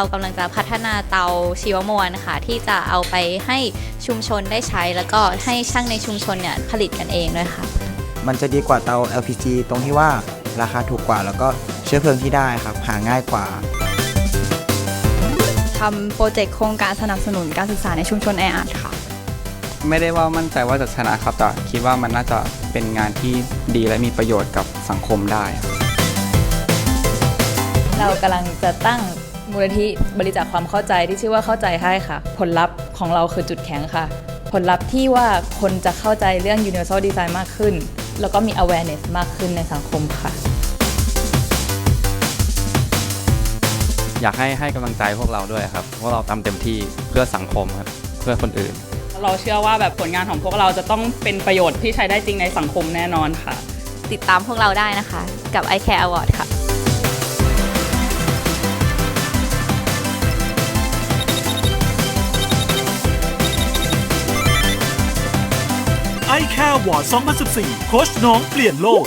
เรากำลังจะพัฒนาเตาชีวมวลนะคะที่จะเอาไปให้ชุมชนได้ใช้ แล้วก็ให้ช่างในชุมชนเนี่ยผลิตกันเองด้วยค่ะ มันจะดีกว่าเตา LPG ตรงที่ว่าราคาถูกกว่า แล้วก็เชื้อเพลิงที่ได้ครับหาง่ายกว่าทำโปรเจกต์โครงการสนับสนุนการศึกษาในชุมชนแออัดค่ะ ไม่ได้ว่ามั่นใจว่าจะชนะครับแต่คิดว่ามันน่าจะเป็นงานที่ดีและมีประโยชน์กับสังคมได้ เรากำลังจะตั้ง มูลนิธิบริจาคความเข้าใจที่ชื่อว่าเข้าใจให้ค่ะ ผลลัพธ์ของเราคือจุดแข็งค่ะ ผลลัพธ์ที่ว่าคนจะเข้าใจเรื่อง universal design มากขึ้น แล้วก็มี awareness มากขึ้นในสังคมค่ะ อยากให้ให้กำลังใจพวกเราด้วยครับพวกเราทำเต็มที่เพื่อสังคมครับเพื่อคนอื่น เราเชื่อว่าแบบผลงานของพวกเราจะต้องเป็นประโยชน์ที่ใช้ได้จริงในสังคมแน่นอนค่ะ ติดตามพวกเราได้นะคะ กับ i Care Award ค่ะ ไอแคร์วอร์ด2014 โคชน้องเปลี่ยนโลก